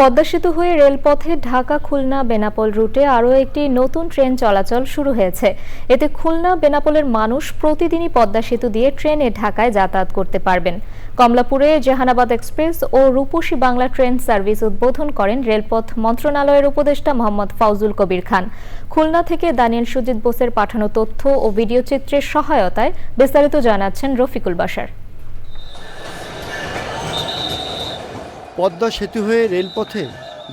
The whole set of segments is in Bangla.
পদ্মা সেতু হয়ে রেলপথে ঢাকা খুলনা বেনাপোল রুটে আরও একটি নতুন ট্রেন চলাচল শুরু হয়েছে। এতে খুলনা বেনাপোলের মানুষ প্রতিদিনই পদ্মা সেতু দিয়ে ট্রেনে ঢাকায় যাতায়াত করতে পারবেন। কমলাপুরে জাহানাবাদ এক্সপ্রেস ও রূপসী বাংলা ট্রেন সার্ভিস উদ্বোধন করেন রেলপথ মন্ত্রণালয়ের উপদেষ্টা মোহাম্মদ ফাউজুল কবির খান। খুলনা থেকে দানিয়েল সুজিত বোসের পাঠানো তথ্য ও ভিডিও চিত্রের সহায়তায় বিস্তারিত জানাচ্ছেন রফিকুল বাসার। পদ্মা সেতু হয়ে রেলপথে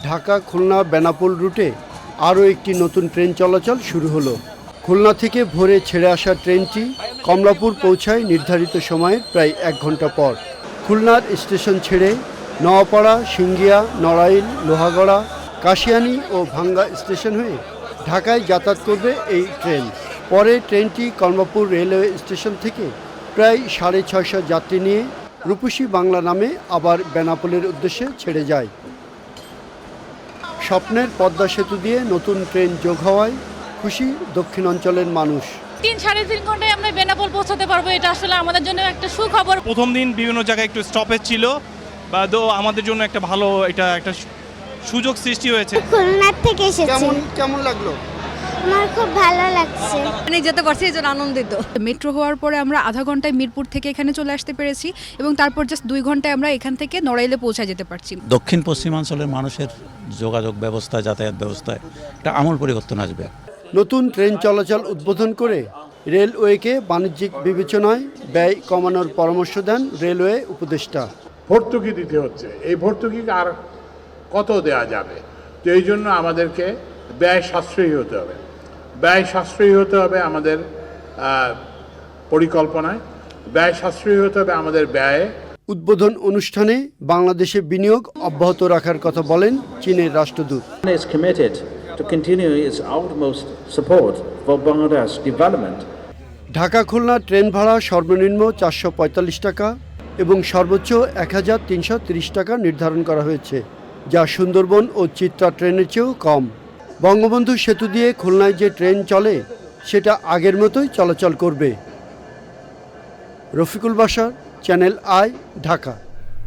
ঢাকা, খুলনা, বেনাপোল রুটে আরও একটি নতুন ট্রেন চলাচল শুরু হলো। খুলনা থেকে ভোরে ছেড়ে আসা ট্রেনটি কমলাপুর পৌঁছায় নির্ধারিত সময়ের প্রায় এক ঘণ্টা পর। খুলনার স্টেশন ছেড়ে নওয়াপাড়া, সিঙ্গিয়া, নড়াইল, লোহাগড়া, কাশিয়ানি ও ভাঙ্গা স্টেশন হয়ে ঢাকায় যাতায়াত করবে এই ট্রেন। পরে ট্রেনটি কমলাপুর রেলওয়ে স্টেশন থেকে প্রায় সাড়ে ছয়শো যাত্রী নিয়ে রূপসী বাংলা নামে আবার বেনাপোলের উদ্দেশ্যে ছেড়ে যায়। স্বপ্নের পদ্মা সেতু দিয়ে নতুন ট্রেন যোগ হওয়ায় খুশি দক্ষিণ অঞ্চলের মানুষ। তিন সাড়ে তিন ঘন্টায় আমরা বেনাপোল পৌঁছাতে পারব এটা আসলে আমাদের জন্য একটা সুখবর। প্রথম দিন বিভিন্ন জায়গায় একটু স্টপেজ ছিল বা তো আমাদের জন্য একটা ভালো এটা একটা সুযোগ সৃষ্টি হয়েছে। খুলনার থেকে এসেছি। কেমন কেমন লাগল? আমার খুব ভালো লাগছে। মানে যেতে পারছি এই জন্য আনন্দিত। মেট্রো হওয়ার পরে আমরা আধা ঘন্টায় মিরপুর থেকে এখানে চলে আসতে পেরেছি এবং তারপর জাস্ট দুই ঘন্টায় আমরা এখান থেকে নড়াইলে পৌঁছে যেতে পারছি। দক্ষিণ পশ্চিমাঞ্চলের মানুষের যোগাযোগ ব্যবস্থা যাতায়াত ব্যবস্থায় একটা আমূল পরিবর্তন আসবে। নতুন ট্রেন চলাচল উদ্বোধন করে রেলওয়েকে বাণিজ্যিক বিবেচনায় ব্যয় কমানোর পরামর্শ দেন রেলওয়ে উপদেষ্টা। ভর্তুকি দিতে হচ্ছে। এই ভর্তুকি আর কত দেয়া যাবে? তো এই জন্য আমাদেরকে ব্যয় সাশ্রয়ী হতে হবে। ব্যয় সাশ্রয়ী হতে হবে আমাদের পরিকল্পনায়। ব্যয় সাশ্রয়ী হতে হবে আমাদের ব্যয়ে। উদ্বোধন অনুষ্ঠানে বাংলাদেশে বিনিয়োগ অব্যাহত রাখার কথা বলেন চীনের রাষ্ট্রদূত। China is committed to continue its utmost support for Bangladesh development. Dhaka Khulna train ভাড়া সর্বনিম্ন চারশো পঁয়তাল্লিশ টাকা এবং সর্বোচ্চ এক হাজার তিনশো তিরিশ টাকা নির্ধারণ করা হয়েছে যা সুন্দরবন ও চিত্রা ট্রেনের চেয়েও কম। বঙ্গবন্ধু সেতু দিয়ে খুলনায় যে ট্রেন চলে, সেটা আগের মতোই চলাচল করবে। রফিকুল বাসার, চ্যানেল আই, ঢাকা।